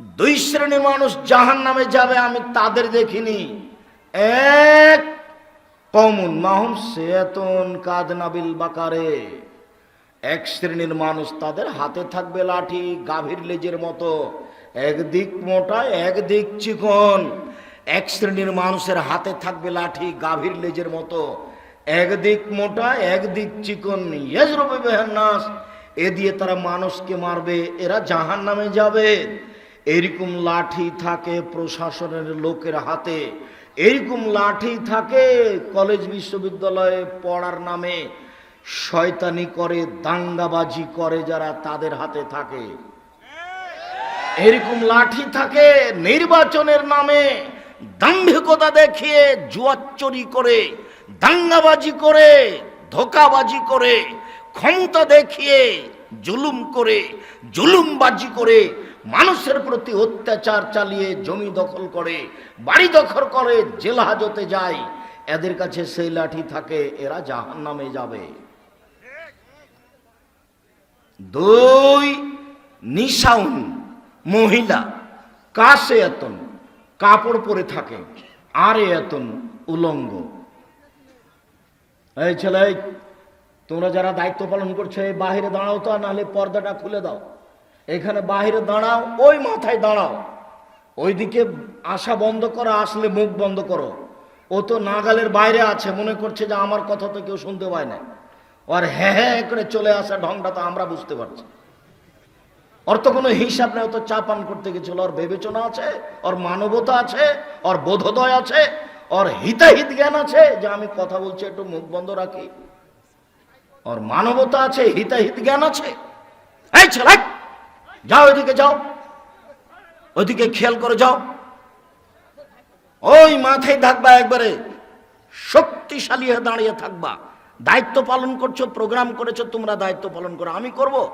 দুই শ্রেণির মানুষ জাহান নামে যাবে, আমি তাদের দেখিনি। এক কমন মাহুম সেতন কাদনাবিল বাকারে। এক শ্রেণির মানুষ তাদের হাতে থাকবে লাঠি, গাভীর লেজের মতো। একদিক মোটা, একদিক চিকন। এক শ্রেণির মানুষের হাতে থাকবে লাঠি, গাভীর লেজের মতো। একদিক মোটা, একদিক চিকন। ইয়েজরবে বেহান্নাস এ দিয়ে তারা মানুষকে মারবে, এরা জাহান নামে যাবে। এরকম লাঠি থাকে প্রশাসনের লোকের হাতে, এরকম লাঠি থাকে কলেজ বিশ্ববিদ্যালয়ে পড়ার নামে। শয়তানি করে, দাঙ্গাবাজি করে যারা তাদের হাতে থাকে। এরকম লাঠি থাকে নির্বাচনের নামে, দাম্ভিকতা দেখিয়ে জুয়াচুরি করে, দাঙ্গাবাজি করে, ধোকাবাজি করে, ক্ষমতা দেখিয়ে জুলুম করে, জুলুমবাজি করে মানুষের প্রতি অত্যাচার চালিয়ে জমি দখল করে, বাড়ি দখল করে, জেল হাজতে যায়। এদের কাছে সেই লাঠি থাকে, এরা জাহান নামে যাবে। দুই নিশাউন মহিলা, কাশে এতন, কাপড় পরে থাকে, আরে এতন উলঙ্গ। এই ছেলে, তোমরা যারা দায়িত্ব পালন করছ বাহিরে দাঁড়াও তো, নাহলে পর্দাটা খুলে দাও। এখানে বাহিরে দাঁড়াও, ওই মাথায় দাঁড়াও। ওইদিকে আসা বন্ধ করো, আসলে মুখ বন্ধ করো। ও তো নাগালের বাইরে আছে, মনে করছে যে আমার কথা তো কেউ শুনতে পায় না। আর হ্যাঁ হ্যাঁ করে চলে আসা ঢংটা তো আমরা বুঝতে পারছি। ওর তো কোনো হিসাব নেই, ও তো চা পান করতে গেছিল। ওর বিবেচনা আছে, ওর মানবতা আছে, ওর বোধোদয় আছে, ওর হিতাহিত জ্ঞান আছে যে আমি কথা বলছি, একটু মুখ বন্ধ রাখি। ওর মানবতা আছে, হিতাহিত জ্ঞান আছে। এই ছেলে! যাও ওইদিকে যাও। ওইদিকে খেয়াল করে যাও। ওই মাথায় থাকবা একবারে। শক্তিশালী হয়ে দাঁড়িয়ে থাকবা। দায়িত্ব পালন করছ, প্রোগ্রাম করেছ, তোমরা দায়িত্ব পালন করো। আমি করব।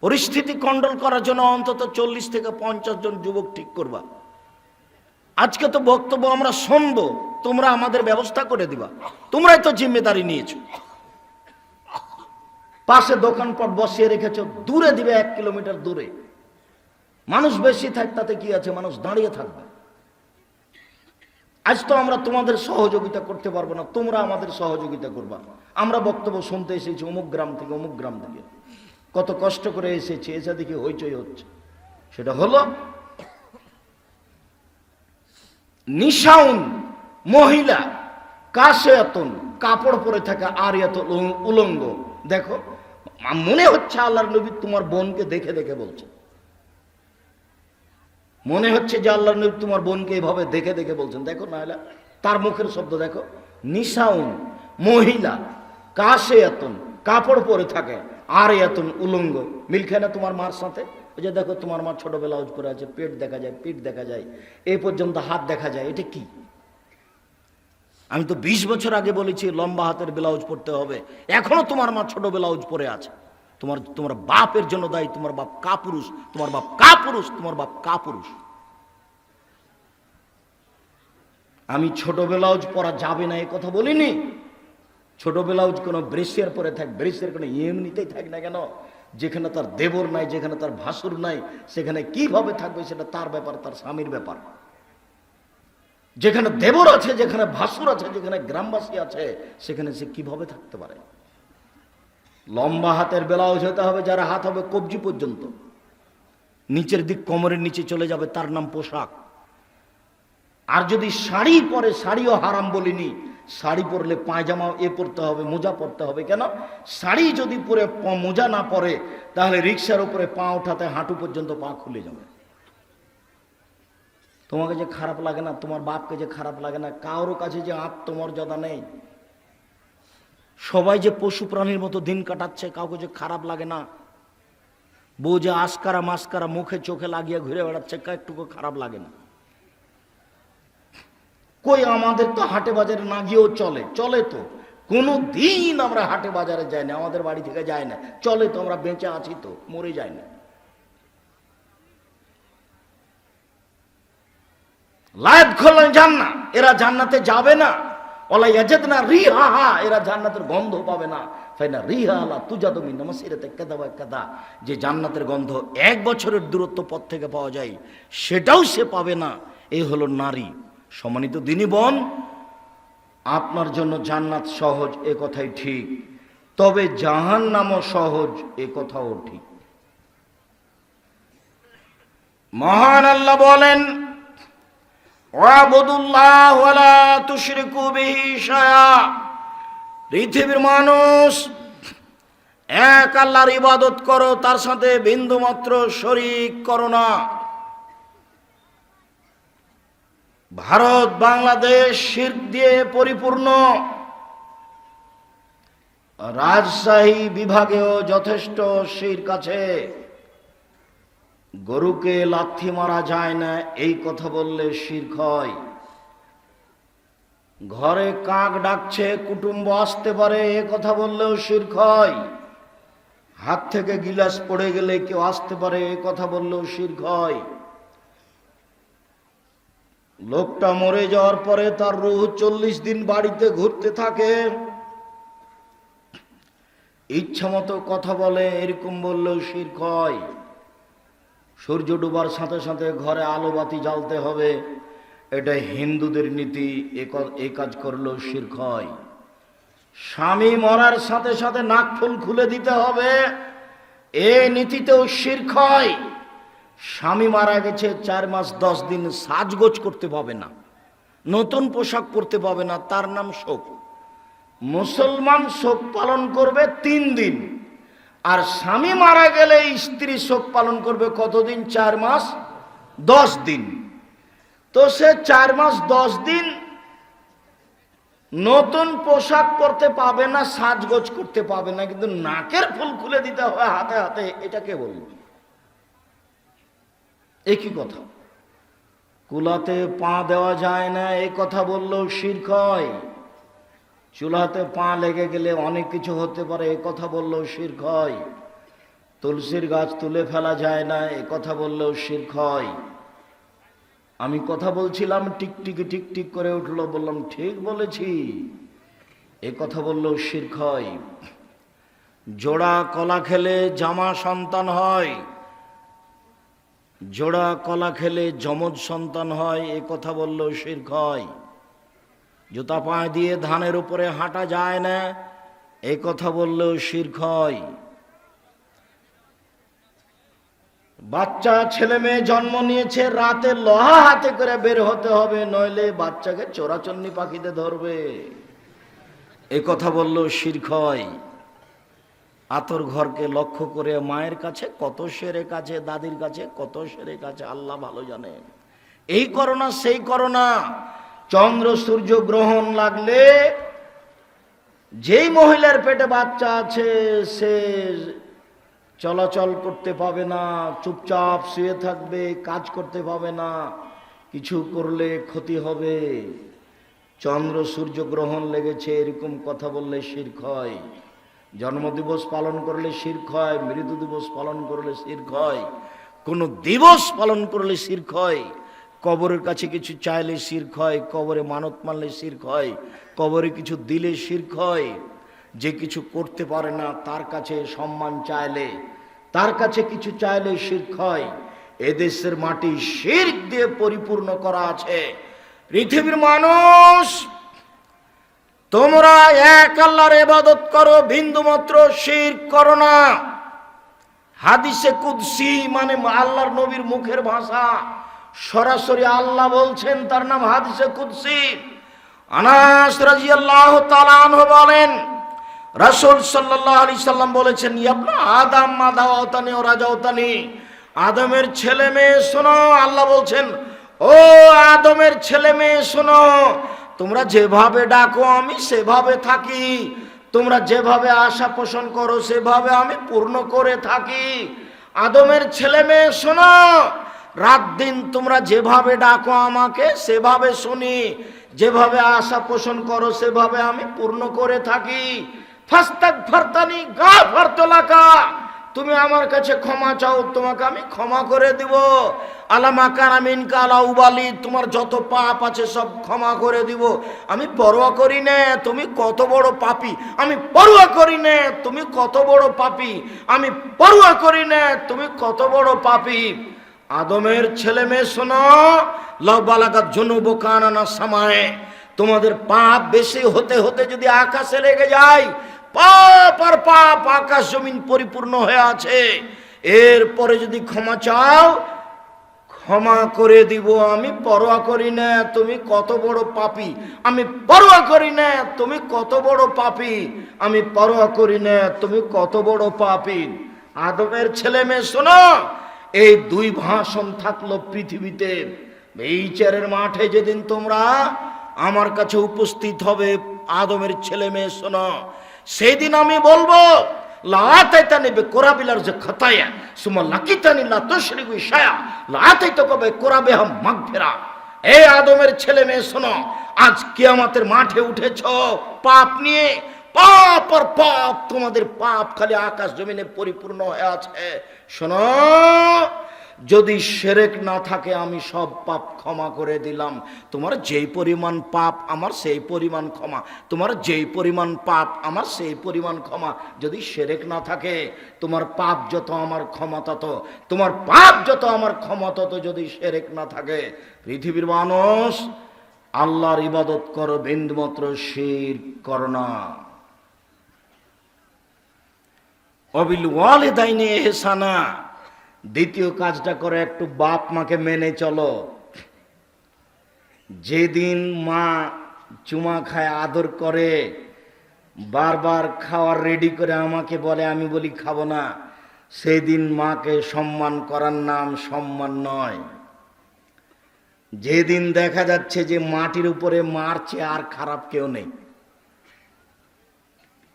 পরিস্থিতি কন্ট্রোল করার জন্য অন্তত চল্লিশ থেকে পঞ্চাশ জন যুবক ঠিক করবা। আজকে তো বক্তব্য আমরা শুনব, তোমরা আমাদের ব্যবস্থা করে দিবা। তোমরাই তো জিম্মেদারি নিয়েছো। পাশে দোকানপাট বসিয়ে রেখেছ, দূরে দিবে এক কিলোমিটার দূরে। মানুষ বেশি থাক, তাতে কি আছে? মানুষ দাঁড়িয়ে থাকবে। আজ তো আমরা তোমাদের সহযোগিতা করতে পারব না, তোমরা আমাদের সহযোগিতা করবা। আমরা বক্তব্য শুনতে এসেছি অমুক গ্রাম থেকে, অমুক গ্রাম থেকে। কত কষ্ট করে এসেছি, এসে দেখি হইচই হচ্ছে। সেটা হলো, নিশাউন মহিলা কাশে এতন কাপড় পরে থাকা আর এত উলঙ্গ। দেখো মনে হচ্ছে আল্লাহর নবী তোমার বোনকে দেখে দেখে বলছে। মনে হচ্ছে যে আল্লাহর নবী তোমার বোনকে এভাবে দেখে দেখে বলছেন। দেখো নাহলে তার মুখের শব্দ দেখো। নিশাউন, মহিলা, কাশে এতন, কাপড় পরে থাকে, আর এতন, উলঙ্গ। মিল খায় না তোমার মার সাথে? ওই যে দেখো তোমার মা ছোট ব্লাউজ পরে আছে, পেট দেখা যায়, পিঠ দেখা যায় এই পর্যন্ত হাত দেখা যায়, এটা কি? আমি তো বিশ বছর আগে বলেছি, লম্বা হাতের ব্লাউজ পরতে হবে। এখনও তোমার মা ছোট ব্লাউজ পরে আছে। তোমার তোমার বাপের জন্য দায়ী, তোমার বাপ কাপুরুষ, তোমার বাপ কাপুরুষ, তোমার বাপ কাপুরুষ। আমি ছোট ব্লাউজ পরা যাবে না, এ কথা বলিনি। ছোট ব্লাউজ কোনো ব্রেসিয়ার পরে থাক, ব্রেসিয়ার কোনো এমনিতেই থাক না কেন? যেখানে তার দেবর নাই, যেখানে তার ভাসুর নাই, সেখানে কীভাবে থাকবে সেটা তার ব্যাপার, তার স্বামীর ব্যাপার। যেখানে দেবর আছে, যেখানে ভাসুর আছে, যেখানে গ্রামবাসী আছে, সেখানে সে কীভাবে থাকতে পারে? লম্বা হাতের ব্লাউজ হতে হবে, যার হাত হবে কবজি পর্যন্ত। নিচের দিক কোমরের নিচে চলে যাবে, তার নাম পোশাক। আর যদি শাড়ি পরে, শাড়িও হারাম বলিনি, শাড়ি পরলে পায়জামা এ পরতে হবে, মোজা পরতে হবে। কেন? শাড়ি যদি পরে মোজা না পরে, তাহলে রিক্সার উপরে পা ওঠাতে হাঁটু পর্যন্ত পা খুলে যাবে। তোমাকে যে খারাপ লাগে না, তোমার বাপকে যে খারাপ লাগে না কারোর কাছে যে আত্মমর্যাদা নেই। সবাই যে পশু প্রাণীর মতো দিন কাটাচ্ছে, কাউকে যে খারাপ লাগে না। বউ যে আস্কারা মাস্কারা মুখে চোখে লাগিয়ে ঘুরে বেড়াচ্ছে একটুকু খারাপ লাগে না। কই আমাদের তো হাটে বাজারে না গিয়েও চলে চলে তো। কোনো দিন আমরা হাটে বাজারে যাই না, আমাদের বাড়ি থেকে যাই না। চলে তো আমরা বেঁচে আছি তো, মরে যাই না। লায়াত খোলেন জান্না এরা জান্নাতে যাবে না। ওলা ইয়াজাদ না রি হা, এরা জান্নাতের গন্ধ পাবে না। ফাইনা রিহা আলা তুজাদু মিন মাসিরাতে কাদা ওয়া কাদা যে জান্নাতের গন্ধ এক বছরের দূরত্ব পথ থেকে পাওয়া যায়, সেটাও সে পাবে না। এই হলো নারী। সম্মানিত দিনী বোন, আপনার জন্য জান্নাত সহজ, এ কথাই ঠিক। তবে জাহান নামও সহজ, এ কথাও ঠিক। মহান আল্লাহ বলেন ওয়াবুদুল্লাহ ওয়ালা তুশরিকু বিহি শায়া পৃথিবীর মানুষ, এক আল্লাহর ইবাদত করো, তার সাথে বিন্দু মাত্র শরিক করো না। ভারত, বাংলাদেশ, শির দিয়ে পরিপূর্ণ। রাজশাহী বিভাগেও যথেষ্ট শির কাছে। গরুকে লাথি মারা যায় না, এই কথা বললে শির হয়। ঘরে কাক ডাকছে, কুটুম্ব আসতে পারে, এ কথা বললেও শির হয়। হাত থেকে গিলাস পড়ে গেলে কেউ আসতে পারে, এ কথা বললেও শির হয়। লোকটা মরে যাওয়ার পরে তার রুহ চল্লিশ দিন বাড়িতে ঘুরতে থাকে। ইচ্ছা মতো কথা বলে, এরকম বললেও শির হয়। সূর্য ডুবার সাথে সাথে ঘরে আলো বাতি জ্বালতে হবে। এটা হিন্দুদের নীতি, এ কাজ করলেও শির্ক হয়। স্বামী মরার সাথে সাথে নাকফুল খুলে দিতে হবে, এ নীতিতেও শির্ক হয়। স্বামী মারা গেছে চার মাস, দশ দিন সাজগোজ করতে পাবে না, নতুন পোশাক পরতে পাবে না, তার নাম শোক। মুসলমান শোক পালন করবে তিন দিন। আর স্বামী মারা গেলে স্ত্রী শোক পালন করবে কতদিন? চার মাস? দশ দিন। তো সে চার মাস, দশ দিন নতুন পোশাক পরতে পাবে না, সাজগোজ করতে পাবে না, কিন্তু নাকের ফুল খুলে দিতে হয় হাতে হাতে, এটা কে বলল? একই কথা? কুলাতে পা দেওয়া যায় না এই কথা বললেও শির্ক হয়। চুলাতে পা লেগে গেলে অনেক কিছু হতে পারে, এ কথা বললেও শির্ক হয়। তুলসীর গাছ তুলে ফেলা যায় না, এ কথা বললেও শির্ক হয়। আমি কথা বলছিলাম টিকটিকি টিকটিক করে উঠল, বললাম, ঠিক বলেছি। এ কথা বললেও শির্ক হয়। জোড়া কলা খেলে জামা সন্তান হয়। জোড়া কলা খেলে যমজ সন্তান হয়, এ কথা বললেও শির্ক হয়। জুতা পায়ে দিয়ে ধানের উপরে হাঁটা যায় না। এই কথা বললেও হয়। বাচ্চা, ছেলে মেয়ে জন্ম নিয়েছে, রাতে লোহা হাতে করে বের হতে হবে, নইলে বাচ্চাকে চোরাচন্নি পাখিতে ধরবে। এ কথা বললেও শির্ক আতর ঘরকে লক্ষ্য করে মায়ের কাছে কত সেরে কাছে, দাদির কাছে কত সেরে কাছে, আল্লাহ ভালো জানেন। এই করোনা, সেই করোনা। চন্দ্র সূর্য গ্রহণ লাগলে যেই মহিলার পেটে বাচ্চা আছে, সে চলাচল করতে পাবে না, চুপচাপ শুয়ে থাকবে, কাজ করতে পাবে না, কিছু করলে ক্ষতি হবে। চন্দ্র সূর্য গ্রহণ লেগেছে, এরকম কথা বললে শির্ক হয়। জন্মদিবস পালন করলে শির্ক হয় মৃত্যু দিবস পালন করলে শির্ক হয়, কোনো দিবস পালন করলে শির্ক হয়। কবরের কাছে কিছু চাইলে শির্ক হয়, কবরে মানত মানলে শির্ক হয়, কবরে কিছু দিলে শির্ক হয়, যে কিছু করতে পারে না তার কাছে সম্মান চাইলে, তার কাছে কিছু চাইলে শির্ক হয়। এদেশের মাটি শির্ক দিয়ে পরিপূর্ণ করা আছে। পৃথিবীর মানুষ, তোমরা এক আল্লাহর ইবাদত করো বিন্দু মাত্র শির করো না। হাদিসে কুদসি মানে আল্লাহর নবীর মুখের ভাষা। সরাসরি আল্লাহ বলছেন, তার নাম হাদিসে কুদসি। আনাস রাজিয়াল্লাহ তাআলা আনহু বলেন, রাসূল সাল্লাল্লাহু আলাইহি সাল্লাম বলেছেন ইয়াবনা আদম মাদাওতানি ও রাজাওতানি, আদমের ছেলে মেয়ে শোনো। আল্লাহ বলছেন, ও আদমের ছেলে মেয়ে শোনো, তোমরা যেভাবে ডাকো আমি সেভাবে থাকি, তোমরা যেভাবে আশা পোষণ করো সেভাবে আমি পূর্ণ করে থাকি। আদমের ছেলে মেয়ে শোনো রাত দিন তোমরা যেভাবে ডাকো আমাকে, সেভাবে শুনি। যেভাবে আশা পোষণ করো, সেভাবে আমি পূর্ণ করে থাকি। ফাস্তাক ফারতানি, গা ফারতলাকা তুমি আমার কাছে ক্ষমা চাও, তোমাকে আমি ক্ষমা করে দিব। আলামা কারামিন কালা উবালি, তোমার যত পাপ আছে সব ক্ষমা করে দিব। আমি পরোয়া করি না, তুমি কত বড় পাপি। আমি পরোয়া করি না, তুমি কত বড় পাপি। আমি পরোয়া করি না, তুমি কত বড় পাপি। আদমের ছেলে মেয়ে শোনো লবালাগাত জনুব কানানা সামায়। তোমাদের পাপ বেশি হতে হতে যদি আকাশে লেগে যায়, পাপ আর পাপ আকাশ জমিন পরিপূর্ণ হয়ে আছে। এরপরে যদি ক্ষমা চাও, ক্ষমা করে দিব আমি, পরোয়া করি না, তুমি কত বড় পাপি। আমি পরোয়া করি না, তুমি কত বড় পাপি। আমি পরোয়া করি না, তুমি কত বড় পাপি। আদমের ছেলে মেয়ে শোনো এই দুই ভাষণ থাকল পৃথিবীতে। এই চেরের মাঠে যেদিন তোমরা আমার কাছে উপস্থিত হবে, আদমের ছেলে মেয়ে, শোনো। সেদিন আমি বলব লাতাইতানি বে কোরাবিলার যে সুমা লা লাতাইতো কবে আদমের ছেলে মেয়ে, শোনো, আজ কিয়ামতের মাঠে উঠেছ, পাপ নিয়ে পাপ আর পাপ তোমাদের পাপ খালি আকাশ জমিনে পরিপূর্ণ হয়ে আছে। শোনো, যদি সেরেক না থাকে, আমি সব পাপ ক্ষমা করে দিলাম। তোমার যেই পরিমাণ পাপ, আমার সেই পরিমাণ ক্ষমা। তোমার যেই পরিমাণ পাপ, আমার সেই পরিমাণ ক্ষমা। যদি সেরেক না থাকে, তোমার পাপ যত আমার ক্ষমা তত। তোমার পাপ যত আমার ক্ষমা তত যদি সেরেক না থাকে। পৃথিবীর মানুষ আল্লাহর ইবাদত করো, বিন্দুমাত্র শির করো না। অবিল ওয়ালে দাইনে এহসানা। দ্বিতীয় কাজটা করে, একটু বাপ মাকে মেনে চলো। যেদিন মা চুমা খায়, আদর করে, বারবার খাওয়ার রেডি করে আমাকে বলে, আমি বলি, খাব না। সেই দিন মাকে সম্মান করার নাম সম্মান নয়। যেদিন দেখা যাচ্ছে যে মাটির উপরে মারছে, আর খারাপ কেউ নেই।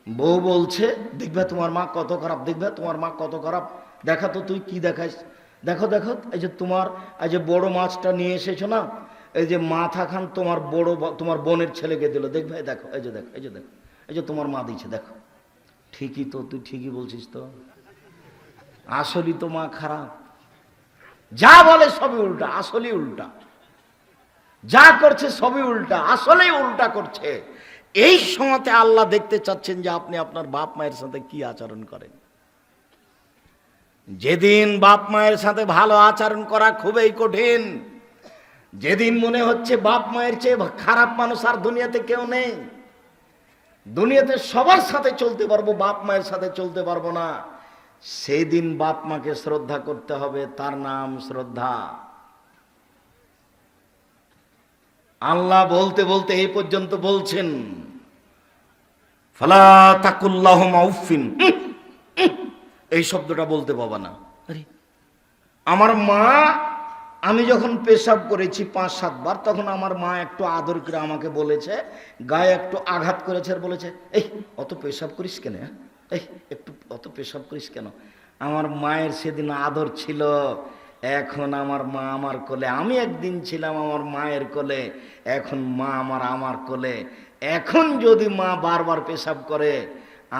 বউ বলছে, দেখবে তোমার মা কত খারাপ, দেখবে তোমার মা কত খারাপ। দেখা তো তুই কি দেখাইস দেখো দেখো, এই যে তোমার, এই যে বড় মাছটা নিয়ে এসেছ না, এই যে মাথা খান তোমার বড় তোমার বোনের ছেলেকে দিল। দেখবে দেখো, এই যে দেখো, এই যে দেখো, এই যে তোমার মা দিচ্ছে দেখো। ঠিকই তো, তুই ঠিকই বলছিস তো। আসলই তো মা খারাপ। যা বলে সবই উল্টা, আসলই উল্টা। যা করছে সবই উল্টা, আসলেই উল্টা করছে। এই সময়তে আল্লাহ দেখতে চাচ্ছেন যে আপনি আপনার বাপ মায়ের সাথে কি আচরণ করেন। যেদিন বাপ মায়ের সাথে ভালো আচরণ করা খুবই কঠিন, যেদিন মনে হচ্ছে বাপ মায়ের চেয়ে খারাপ মানুষ আর দুনিয়াতে কেউ নেই, দুনিয়াতে সবার সাথে চলতে পারব, বাপ মায়ের সাথে চলতে পারব না। সেই দিন বাপ মাকে শ্রদ্ধা করতে হবে, তার নাম শ্রদ্ধা। আল্লাহ বলতে বলতে এই পর্যন্ত বলছেন ফালা তাকুল্লাহ মাউফিন। এই শব্দটা বলতে পাবা না। আমার মা আমি যখন পেশাব করেছি পাঁচ সাতবার তখন আমার মা একটু আদর করে আমাকে বলেছে গায়ে একটু আঘাত করেছে আর বলেছে এই অত পেশাব করিস কেন হ্যাঁ? এই একটু অত পেশাব করিস কেন? আমার মায়ের সেদিন আদর ছিল। এখন আমার মা আমার কোলে আমি একদিন ছিলাম আমার মায়ের কোলে এখন মা আমার আমার কোলে। এখন যদি মা বারবার পেশাব করে,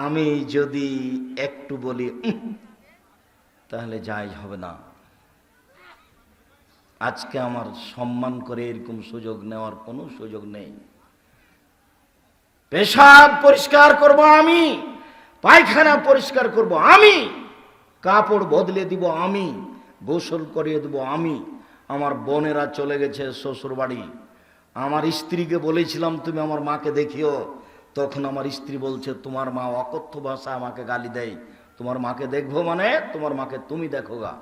আমি যদি একটু বলি তাহলে যাই হবে না। আজকে আমার সম্মান করে এরকম সুযোগ নেওয়ার কোনো সুযোগ নেই। পেশাব পরিষ্কার করব আমি, পায়খানা পরিষ্কার করব আমি, কাপড় বদলে দিব আমি, গোসল করিয়ে দেব আমি, আমার বোনেরা চলে গেছে শ্বশুর বাড়ি আমার স্ত্রীকে বলেছিলাম, তুমি আমার মাকে দেখিও। তখন আমার স্ত্রী বলছে, তোমার মা অকথ্য ভাষা আমাকে গালি দেয়। তোমার মাকে দেখব মানে তোমার মাকে তুমি দেখো গা